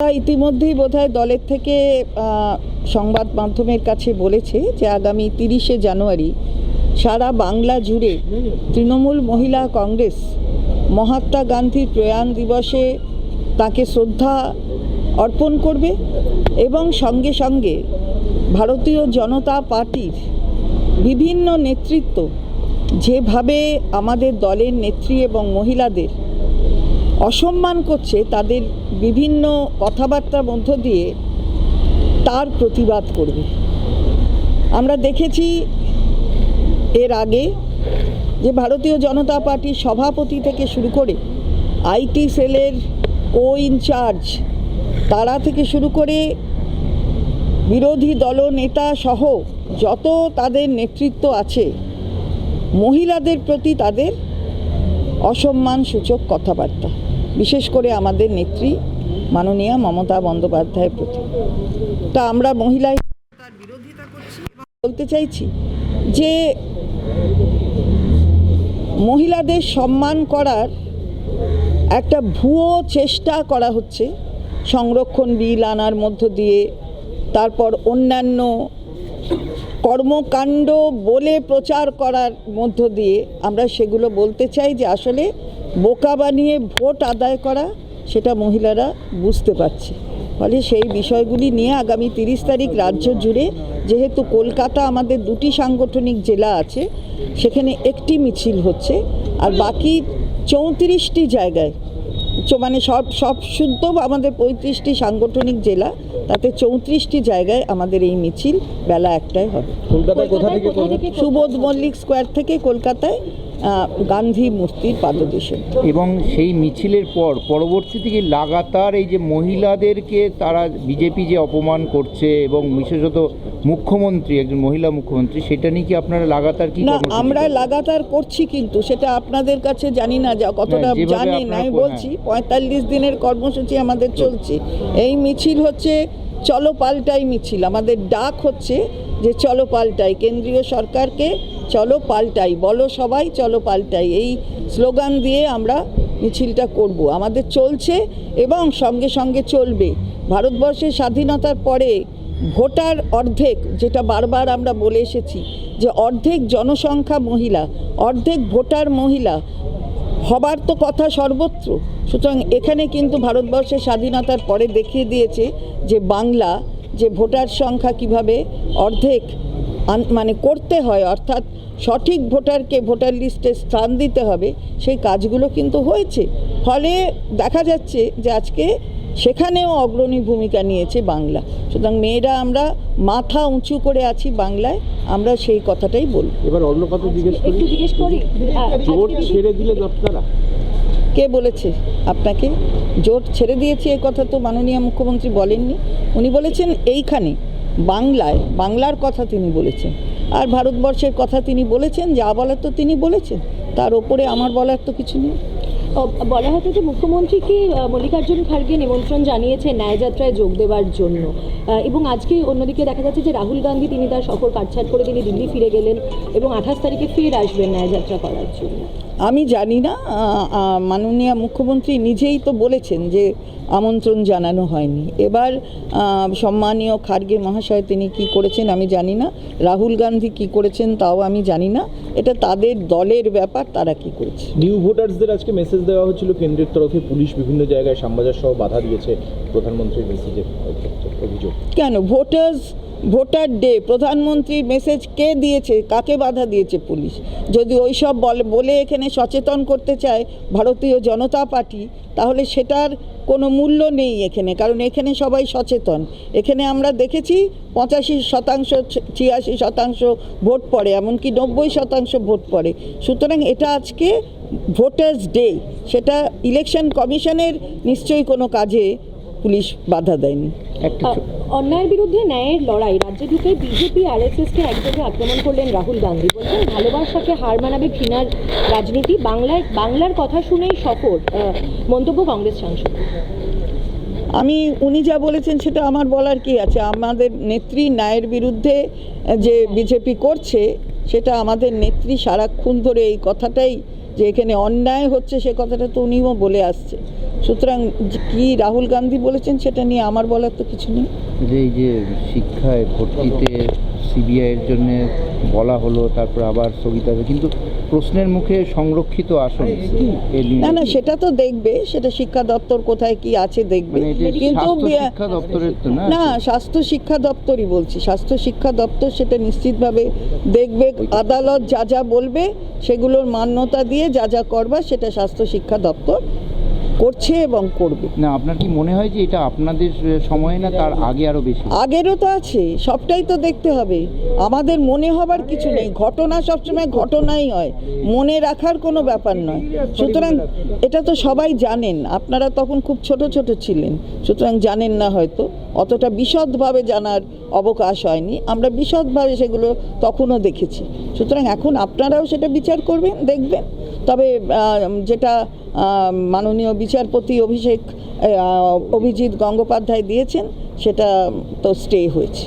ইতিমধ্যেই বোধহয় দলের থেকে সংবাদ মাধ্যমের কাছে বলেছে যে আগামী তিরিশে জানুয়ারি সারা বাংলা জুড়ে তৃণমূল মহিলা কংগ্রেস মহাত্মা গান্ধীর প্রয়াণ দিবসে তাকে শ্রদ্ধা অর্পণ করবে এবং সঙ্গে সঙ্গে ভারতীয় জনতা পার্টির বিভিন্ন নেতৃত্ব যেভাবে আমাদের দলের নেত্রী এবং মহিলাদের অসম্মান করছে তাদের বিভিন্ন কথাবার্তার মধ্য দিয়ে তার প্রতিবাদ করবে। আমরা দেখেছি এর আগে যে ভারতীয় জনতা পার্টির সভাপতি থেকে শুরু করে আইটি সেলের কো ইনচার্জ তারা থেকে শুরু করে বিরোধী দলনেতা সহ যত তাদের নেতৃত্ব আছে, মহিলাদের প্রতি তাদের অসম্মান সূচক কথাবার্তা, বিশেষ করে আমাদের নেত্রী মাননীয়া মমতা বন্দ্যোপাধ্যায়ের প্রতি। তা আমরা মহিলা বলতে চাইছি যে মহিলাদের সম্মান করার একটা ভুয়ো চেষ্টা করা হচ্ছে। সংরক্ষণ বিল আনার মধ্য দিয়ে, তারপর অন্যান্য কর্মকাণ্ড বলে প্রচার করার মধ্য দিয়ে আমরা সেগুলো বলতে চাই যে আসলে বোকা বানিয়ে ভোট আদায় করা সেটা মহিলারা বুঝতে পারছে। ফলে সেই বিষয়গুলি নিয়ে আগামী তিরিশ তারিখ রাজ্য জুড়ে যেহেতু কলকাতা আমাদের দুটি সাংগঠনিক জেলা আছে, সেখানে একটি মিছিল হচ্ছে আর বাকি চৌত্রিশটি জায়গায় মানে সব সব শুদ্ধ আমাদের পঁয়ত্রিশটি সাংগঠনিক জেলা তাতে চৌত্রিশটি জায়গায় আমাদের এই মিছিল বেলা একটায় হবে। কলকাতায় কোথা থেকে সুবোধ মল্লিক স্কোয়ার থেকে কলকাতায় গান্ধী মূর্তির পাদদেশে। এবং সেই মিছিলের পর পরবর্তী থেকে লাগাতার এই যে মহিলাদেরকে তারা বিজেপি যে অপমান করছে এবং বিশেষত মুখ্যমন্ত্রী একজন মহিলা মুখ্যমন্ত্রী সেটা নিয়ে কি আপনারা লাগাতার কি না আমরা লাগাতার করছি কিন্তু সেটা আপনাদের কাছে জানি না যা কতটা জানি জানেন আপনারা আমি বলছি। পঁয়তাল্লিশ দিনের কর্মসূচি আমাদের চলছে। এই মিছিল হচ্ছে চলো পাল্টাই মিছিল। আমাদের ডাক হচ্ছে যে চলো পাল্টাই। কেন্দ্রীয় সরকারকে চলো পাল্টাই। বলো সবাই চলো পাল্টাই। এই স্লোগান দিয়ে আমরা মিছিলটা করব। আমাদের চলছে এবং সঙ্গে সঙ্গে চলবে। ভারতবর্ষের স্বাধীনতার পরে ভোটার অর্ধেক, যেটা বারবার আমরা বলে এসেছি, যে অর্ধেক জনসংখ্যা মহিলা, অর্ধেক ভোটার মহিলা হবার তো কথা সর্বত্র। সুতরাং এখানে কিন্তু ভারতবর্ষের স্বাধীনতার পরে দেখিয়ে দিয়েছে যে বাংলা, যে ভোটার সংখ্যা কীভাবে অর্ধেক মানে করতে হয়, অর্থাৎ সঠিক ভোটারকে ভোটার লিস্টে স্থান দিতে হবে, সেই কাজগুলো কিন্তু হয়েছে। ফলে দেখা যাচ্ছে যে আজকে সেখানেও অগ্রণী ভূমিকা নিয়েছে বাংলা। সুতরাং মেয়েরা আমরা মাথা উঁচু করে আছি বাংলায় আমরা সেই কথাটাই বলব। এবার অন্য কথা জিজ্ঞেস করি। একটু জিজ্ঞেস করি জোট ছেড়ে দিলেন আপনারা। কে বলেছে আপনাকে? জোট ছেড়ে দিয়েছে এ কথা তো মাননীয় মুখ্যমন্ত্রী বলেননি। উনি বলেছেন এইখানে বাংলায় বাংলার কথা তিনি বলেছেন। আর ভারতবর্ষের কথা তিনি বলেছেন যা বলার তো তিনি বলেছেন। তার ওপরে আমার বলার তো কিছু নেই। বলা হতো যে মুখ্যমন্ত্রীকে মল্লিকার্জুন খাড়গে নিমন্ত্রণ জানিয়েছে ন্যায়যাত্রায় যোগ দেওয়ার জন্য। এবং আজকে অন্যদিকে দেখা যাচ্ছে যে রাহুল গান্ধী তিনি তার সফর কাটছাট করে তিনি দিল্লি ফিরে গেলেন এবং আঠাশ তারিখে ফের আসবেন ন্যায়যাত্রা করার জন্য। আমি জানি না মাননীয় মুখ্যমন্ত্রী নিজেই তো বলেছেন যে আমন্ত্রণ জানানো হয়নি। এবার সম্মানীয় খার্গে মহাশয় তিনি কি করেছেন আমি জানি না রাহুল গান্ধী কি করেছেন তাও আমি জানি না। এটা তাদের দলের ব্যাপার তারা কি করেছে? নিউ ভোটার্সদের আজকে মেসেজ দেওয়া হচ্ছিল কেন্দ্রের তরফে। পুলিশ বিভিন্ন জায়গায় সাম্বাজার সহ বাধা দিয়েছে প্রধানমন্ত্রীর মেসেজের অভিযোগ। কেন? ভোটার্স ভোটার ডে প্রধানমন্ত্রীর মেসেজ কে দিয়েছে? কাকে বাধা দিয়েছে পুলিশ? যদি ওই সব বলে বলে এখানে সচেতন করতে চায় ভারতীয় জনতা পার্টি, তাহলে সেটার কোনো মূল্য নেই এখানে, কারণ এখানে সবাই সচেতন। এখানে আমরা দেখেছি পঁচাশি শতাংশ, ছিয়াশি শতাংশ ভোট পড়ে, এমনকি নব্বই শতাংশ ভোট পড়ে। সুতরাং এটা আজকে ভোটার্স ডে, সেটা ইলেকশন কমিশনের নিশ্চয়ই কোনো কাজে পুলিশ বাধা দেয়নি একটা অন্যায়ের বিরুদ্ধে ন্যায়ের লড়াই। রাজ্যে ঢুকে বিজেপি আর এস এসকে একযোগে আক্রমণ করলেন রাহুল গান্ধী। বলছেন ভালোবাসাকে হার মানাবে ঘৃণার রাজনীতি। বাংলায় বাংলার কথা শুনেই সফর মন্তব্য কংগ্রেস সাংসদ। আমি উনি যা বলেছেন সেটা আমার বলার কি আছে? আমাদের নেত্রী ন্যায়ের বিরুদ্ধে যে বিজেপি করছে সেটা আমাদের নেত্রী সারাক্ষণ ধরে এই কথাটাই যে এখানে অন্যায় হচ্ছে সে কথাটা তো উনিও বলে আসছে। সুতরাং কি রাহুল গান্ধী বলেছেন সেটা নিয়ে আমার বলার তো কিছু নেই। যে এই যে শিক্ষায় ভর্তিতে সিবিআইয়ের জন্য বলা হলো তারপর আবার স্থগিত হবে কিন্তু প্রশ্নের মুখে সংরক্ষিত আসন না না সেটা তো দেখবে সেটা শিক্ষা দপ্তর কোথায় কি আছে দেখবে। মানে কিন্তু শিক্ষা দপ্তরের তো না? না স্বাস্থ্য শিক্ষা দপ্তরই বলছি। স্বাস্থ্য শিক্ষা দপ্তর সেটা নিশ্চিতভাবে দেখবে আদালত যা যা বলবে সেগুলোর মান্যতা দিয়ে যা যা করবা সেটা স্বাস্থ্য শিক্ষা দপ্তর করছে এবং করবে। না আপনার কি মনে হয় যে এটা আপনাদের সময়ে না তার আগে আরও বেশি? আগেরও তো আছে সবটাই তো দেখতে হবে। আমাদের মনে হবার কিছু নেই ঘটনা সবসময় ঘটনাই হয় মনে রাখার কোনো ব্যাপার নয়। সুতরাং এটা তো সবাই জানেন আপনারা তখন খুব ছোট ছোট ছিলেন সুতরাং জানেন না হয়তো অতটা বিশদভাবে জানার অবকাশ হয়নি আমরা বিশদভাবে সেগুলো তখনও দেখেছি। সুতরাং এখন আপনারাও সেটা বিচার করবেন দেখবেন। তবে যেটা মাননীয় বিচারপতি অভিষেক অভিজিৎ গঙ্গোপাধ্যায় দিয়েছেন সেটা তো স্টে হয়েছে।